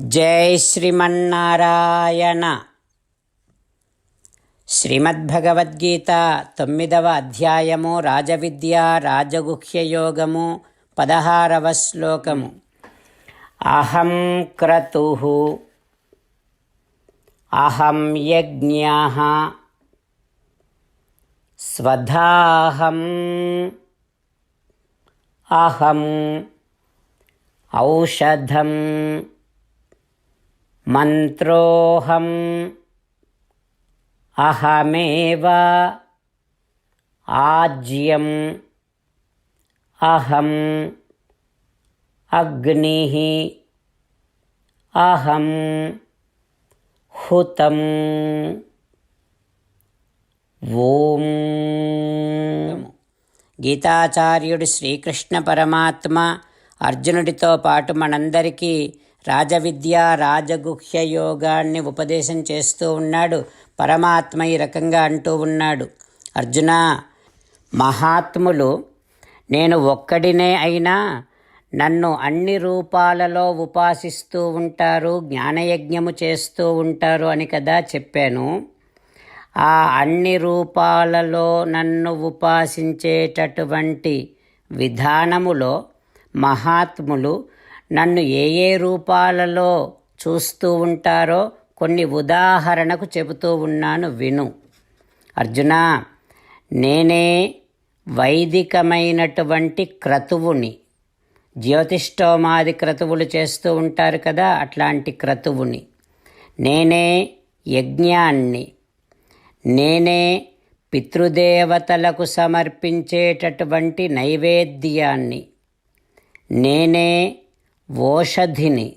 జై శ్రీమన్నారాయణ. శ్రీమద్భగవద్గీత తొమ్మిదవ అధ్యాయము రాజవిద్య రాజగుహ్యయోగము పదహారవ శ్లోకము. అహం క్రతు అహం యజ్ఞ స్వధాహం అహం ఔషధం మంత్రోహం అహమేవ ఆజ్యం అహం అగ్ని అహం హుతం ఓం. గీతాచార్యుడు శ్రీకృష్ణ పరమాత్మ అర్జునుడితో పాటు మనందరికీ రాజవిద్య రాజగుహ్య యోగాన్ని ఉపదేశం చేస్తూ ఉన్నాడు. పరమాత్మ ఈ రకంగా అంటూ ఉన్నాడు. అర్జున మహాత్ములు నేను ఒక్కడినే అయినా నన్ను అన్ని రూపాలలో ఉపాసిస్తూ ఉంటారు జ్ఞానయజ్ఞము చేస్తూ ఉంటారు అని కదా చెప్పాను. ఆ అన్ని రూపాలలో నన్ను ఉపాసించేటటువంటి విధానములో మహాత్ములు నన్ను ఏ ఏ రూపాలలో చూస్తూ ఉంటారో కొన్ని ఉదాహరణకు చెబుతూ ఉన్నాను విను. అర్జున నేనే వైదికమైనటువంటి క్రతువుని జ్యోతిష్టోమాది క్రతువులు చేస్తూ ఉంటారు కదా అట్లాంటి క్రతువుని. నేనే యజ్ఞాన్ని నేనే పితృదేవతలకు సమర్పించేటటువంటి నైవేద్యాన్ని నేనే ఓషధిని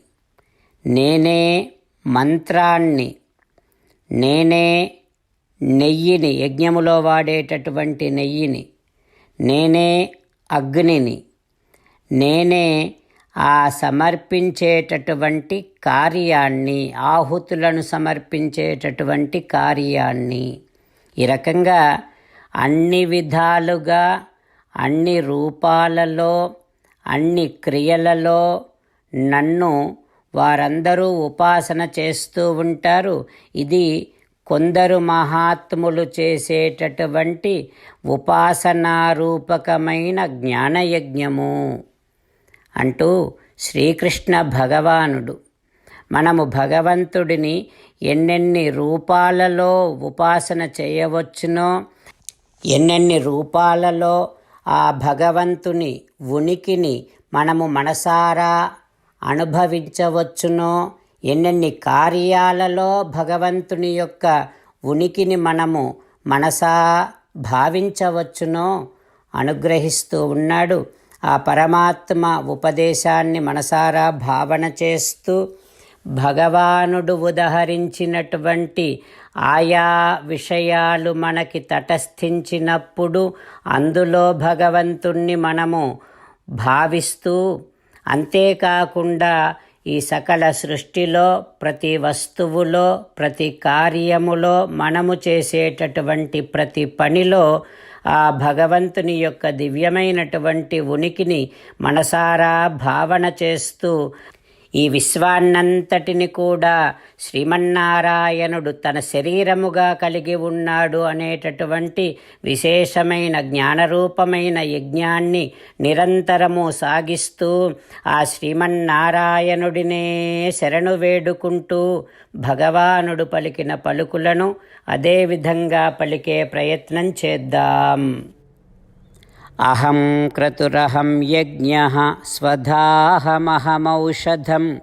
నేనే మంత్రాన్ని నేనే నెయ్యిని యజ్ఞములో వాడేటటువంటి నెయ్యిని నేనే అగ్నిని నేనే ఆ సమర్పించేటటువంటి కార్యాన్ని ఆహుతులను సమర్పించేటటువంటి కార్యాన్ని. ఈ రకంగా అన్ని విధాలుగా అన్ని రూపాలలో అన్ని క్రియలలో నన్ను వారందరూ ఉపాసన చేస్తూ ఉంటారు. ఇది కొందరు మహాత్ములు చేసేటటువంటి ఉపాసనారూపకమైన జ్ఞానయజ్ఞము అంటూ శ్రీకృష్ణ భగవానుడు. మనము భగవంతుడిని ఎన్నెన్ని రూపాలలో ఉపాసన చేయవచ్చునో ఎన్నెన్ని రూపాలలో ఆ భగవంతుని ఉనికిని మనము మనసారా అనుభవించవచ్చునో? ఎన్నెన్ని కార్యాలలో భగవంతుని యొక్క ఉనికిని మనము మనసా భావించవచ్చునో? అనుగ్రహిస్తూ ఉన్నాడు. ఆ పరమాత్మ ఉపదేశాన్ని మనసారా భావన చేస్తూ భగవానుడు ఉదహరించినటువంటి ఆయా విషయాలు మనకి తటస్థించినప్పుడు అందులో భగవంతుణ్ణి మనము భావిస్తూ అంతేకాకుండా ఈ సకల సృష్టిలో ప్రతి వస్తువులో ప్రతి కార్యములో మనము చేసేటటువంటి ప్రతి పనిలో ఆ భగవంతుని యొక్క దివ్యమైనటువంటి ఉనికిని మనసారా భావన చేస్తూ ఈ విశ్వాన్నంతటిని కూడా శ్రీమన్నారాయణుడు తన శరీరముగా కలిగి ఉన్నాడు అనేటటువంటి విశేషమైన జ్ఞానరూపమైన యజ్ఞాన్ని నిరంతరము సాగిస్తూ ఆ శ్రీమన్నారాయణుడినే శరణు వేడుకుంటూ భగవానుడు పలికిన పలుకులను అదేవిధంగా పలికే ప్రయత్నం చేద్దాం. అహం క్రతురహం యజ్ఞ స్వధాహమహమౌషధం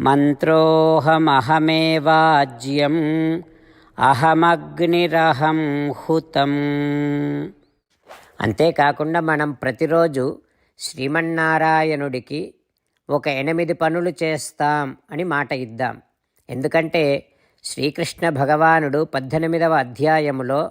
మంత్రోహమహమేవాజ్యం అహమగ్నిరహం హుతం. అంతేకాకుండా మనం ప్రతిరోజు శ్రీమన్నారాయణుడికి ఒక ఎనిమిది పనులు చేస్తాం అని మాట ఇద్దాం. ఎందుకంటే శ్రీకృష్ణ భగవానుడు పద్దెనిమిదవ అధ్యాయములో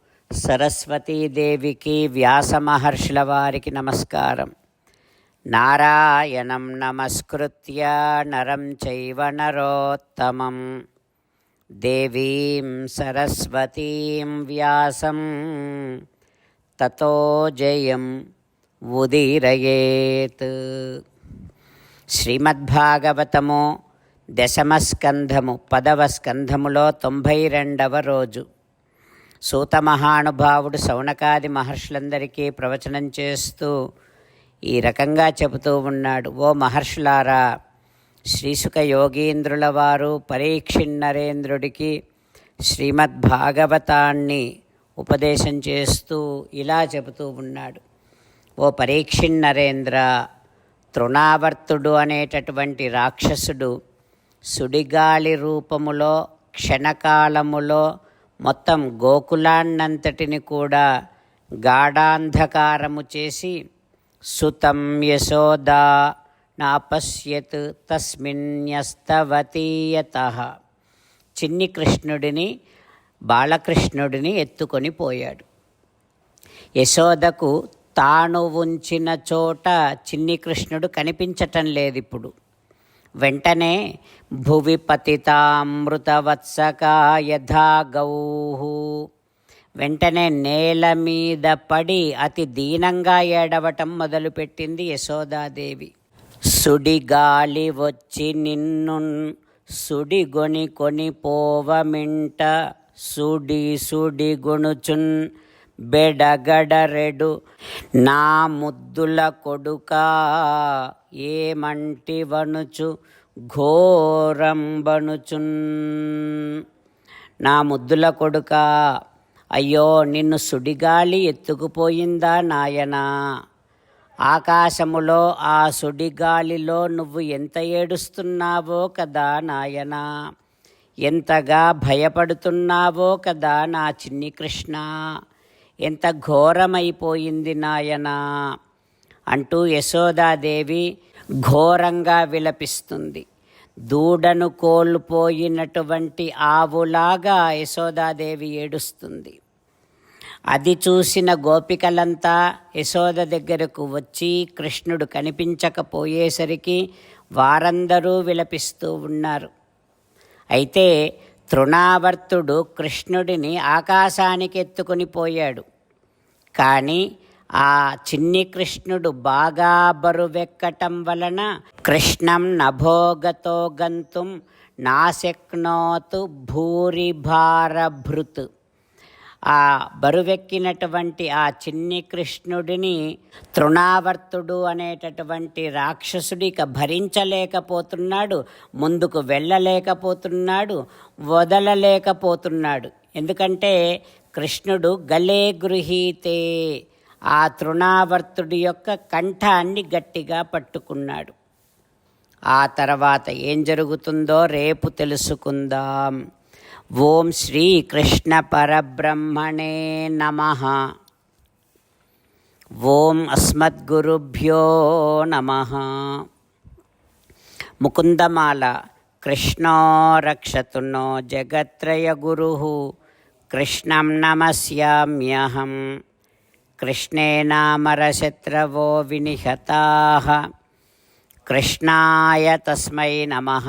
సరస్వతీదేవికి వ్యాస మహర్షుల వారికి నమస్కారం. నారాయణం నమస్కృత్య నరం చైవ నరోత్తమం. దేవీం సరస్వతీం వ్యాసం. తతో జయం ఉదీరయేత్. శ్రీమద్భాగవతము దశమస్కంధము పదవ స్కంధములో తొంభై రెండవ రోజు. సూత మహానుభావుడు శౌనకాది మహర్షులందరికీ ప్రవచనం చేస్తూ ఈ రకంగా చెబుతూ ఉన్నాడు. ఓ మహర్షులారా శ్రీసుక యోగీంద్రుల వారు పరీక్షిన్నరేంద్రుడికి శ్రీమద్భాగవతాన్ని ఉపదేశం చేస్తూ ఇలా చెబుతూ ఉన్నాడు. ఓ పరీక్షిన్నరేంద్ర తృణావర్తుడు అనేటటువంటి రాక్షసుడు సుడిగాలి రూపములో క్షణకాలములో మొత్తం గోకులాన్నంతటిని కూడా గాఢాంధకారము చేసి సుతం యశోదా నాపశ్యత్ తస్మిన్యస్తవతీయత చిన్ని కృష్ణుడిని బాలకృష్ణుడిని ఎత్తుకొని పోయాడు. యశోదకు తాను ఉంచిన చోట చిన్ని కృష్ణుడు కనిపించటం లేదు ఇప్పుడు వెంటనే భువి పతితామృతవత్సకా యథా గౌహు వెంటనే నేల మీద పడి అతి దీనంగా ఏడవటం మొదలుపెట్టింది యశోదాదేవి. సుడి గాలి వచ్చి నిన్ను సుడిగొని కొనిపోవమింట సుడి సుడి గొణుచున్ బెడగడరెడు. నా ముద్దుల కొడుకా ఏమంటి వనుచు ఘోరంబనుచున్ నా ముద్దుల కొడుక అయ్యో నిన్ను సుడిగాలి ఎత్తుకుపోయిందా నాయనా? ఆకాశములో ఆ సుడిగాలిలో నువ్వు ఎంత ఏడుస్తున్నావో కదా నాయనా? ఎంతగా భయపడుతున్నావో కదా నా చిన్ని కృష్ణ? ఎంత ఘోరమైపోయింది నాయనా అంటూ యశోదాదేవి ఘోరంగా విలపిస్తుంది. దూడను కోల్పోయినటువంటి ఆవులాగా యశోదాదేవి ఏడుస్తుంది. అది చూసిన గోపికలంతా యశోద దగ్గరకు వచ్చి కృష్ణుడు కనిపించకపోయేసరికి వారందరూ విలపిస్తూ ఉన్నారు. అయితే తృణావర్తుడు కృష్ణుడిని ఆకాశానికి ఎత్తుకొని పోయాడు. కానీ ఆ చిన్ని కృష్ణుడు బాగా బరువెక్కటం వలన కృష్ణం నభోగతో గంతుం నాశక్నోతు భూరిభారభృత్. ఆ బరువెక్కినటువంటి ఆ చిన్ని కృష్ణుడిని తృణావర్తుడు అనేటటువంటి రాక్షసుడు ఇక భరించలేకపోతున్నాడు ముందుకు వెళ్ళలేకపోతున్నాడు వదలలేకపోతున్నాడు. ఎందుకంటే కృష్ణుడు గలే గృహీతే. ఆ తృణావర్తుడి యొక్క కంఠాన్ని గట్టిగా పట్టుకున్నాడు. ఆ తర్వాత ఏం జరుగుతుందో రేపు తెలుసుకుందాం. ఓం శ్రీ కృష్ణ పరబ్రహ్మణే నమ. ఓం అస్మద్గురుభ్యో నమ. ముకుందమాల కృష్ణో రక్షతునో జగత్రయ గురు. कृष्ण नमस्याम्यहं कृष्णे नामरशत्रवो विनिहताः। कृष्णाय तस्मै नमः।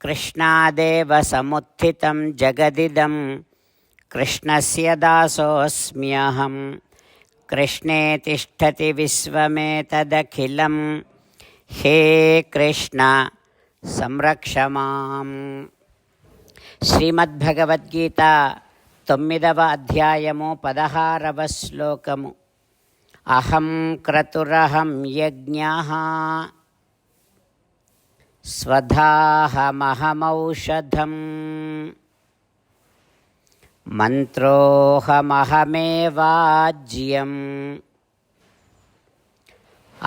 कृष्णादेव समुत्थितं जगदिदं कृष्णस्य दासोऽस्म्यहं कृष्णे तिष्ठति विश्वमेतदखिलं हे कृष्ण, संरक्ष श्रीमद्भगवद्गीता తొమ్మిదవ అధ్యాయము పదహారవ శ్లోకము అహం క్రతురహం యజ్ఞ స్వధాహమహమౌషధం మంత్రోహమహమేవాజ్యం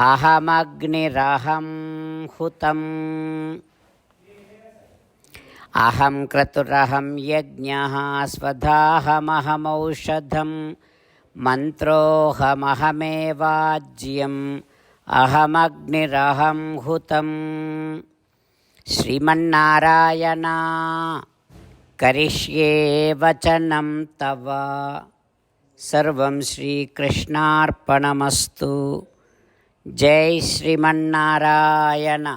అహమగ్నిరహం హుతం అహం క్రతురహం యజ్ఞ స్వధాహమహమౌషధం మంత్రోహమహమేవాజ్యం అహమగ్నిరహం హుతం శ్రీమన్నారాయణ కరిష్యే వచనం తవ సర్వం శ్రీకృష్ణార్పణమస్తు జై శ్రీమన్నారాయణ